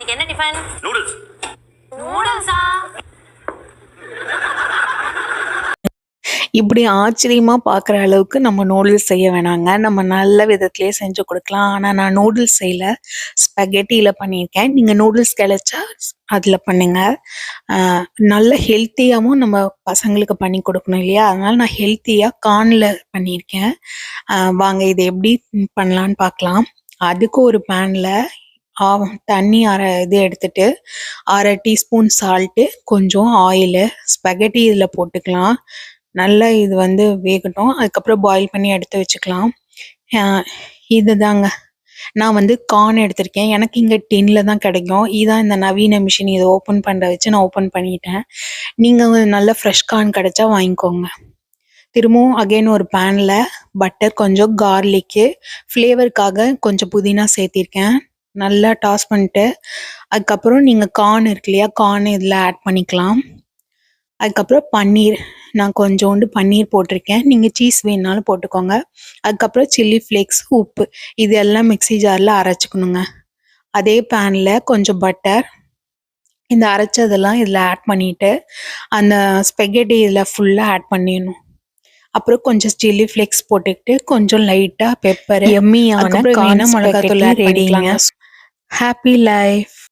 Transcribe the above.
இன்னைக்கு என்ன tiffin noodles நூடுல்ஸா இப்படி ஆச்சரியமா பார்க்குற அளவுக்கு நம்ம நூடுல்ஸ் செய்ய வேணாங்க. நம்ம நல்ல விதத்திலேயே செஞ்சு கொடுக்கலாம். ஆனால் நான் நூடுல்ஸ் செய்யல. ஸ்பெகட்டியில் பண்ணியிருக்கேன். நீங்கள் நூடுல்ஸ் கிடைச்சா அதில் பண்ணுங்க. ஆஹ் நல்ல ஹெல்த்தியாகவும் நம்ம பசங்களுக்கு பண்ணி கொடுக்கணும் இல்லையா? அதனால நான் ஹெல்த்தியாக கார்னில் பண்ணியிருக்கேன். ஆஹ் வாங்க இதை எப்படி பண்ணலான்னு பார்க்கலாம். அதுக்கு ஒரு பேனில் தண்ணி அரை இது எடுத்துட்டு அரை டீஸ்பூன் சால்ட்டு கொஞ்சம் ஆயிலு ஸ்பெகட்டி இதில் போட்டுக்கலாம். நல்லா இது வந்து வேகட்டும். அதுக்கப்புறம் பாயில் பண்ணி எடுத்து வச்சுக்கலாம். இது இதுதாங்க. நான் வந்து கார்ன் எடுத்திருக்கேன். எனக்கு இங்கே டின்ல தான் கிடைக்கும். இதான் இந்த நவீன மிஷின் இதை ஓப்பன் பண்ணுற வச்சு நான் ஓப்பன் பண்ணிட்டேன். நீங்கள் நல்ல ஃப்ரெஷ் கார்ன் கிடைச்சா வாங்கிக்கோங்க. திரும்பவும் அகைன் ஒரு பேனில் பட்டர் கொஞ்சம் கார்லிக்கு ஃப்ளேவருக்காக கொஞ்சம் புதினா சேர்த்திருக்கேன். நல்லா டாஸ் பண்ணிட்டு அதுக்கப்புறம் நீங்கள் கார்ன் இருக்கு இல்லையா கார்ன் இதில் ஆட் பண்ணிக்கலாம். அதுக்கப்புறம் பன்னீர் நான் கொஞ்சோண்டு பன்னீர் போட்டிருக்கேன். நீங்கள் சீஸ் வேணுனாலும் போட்டுக்கோங்க. அதுக்கப்புறம் சில்லி ஃப்ளேக்ஸ் உப்பு இது எல்லாம் மிக்ஸி ஜாரில் அரைச்சிக்கணுங்க. அதே பேனில் கொஞ்சம் பட்டர் இந்த அரைச்சதெல்லாம் இதில் ஆட் பண்ணிட்டு அந்த ஸ்பெகட்டி இதில் ஃபுல்லாக ஆட் பண்ணிடணும். அப்புறம் கொஞ்சம் சில்லி ஃப்ளேக்ஸ் போட்டுக்கிட்டு கொஞ்சம் லைட்டாக பெப்பர் எம்மியான மிளகாத்தூள் மிளகாத்தூள் ரெடிங்க happy life.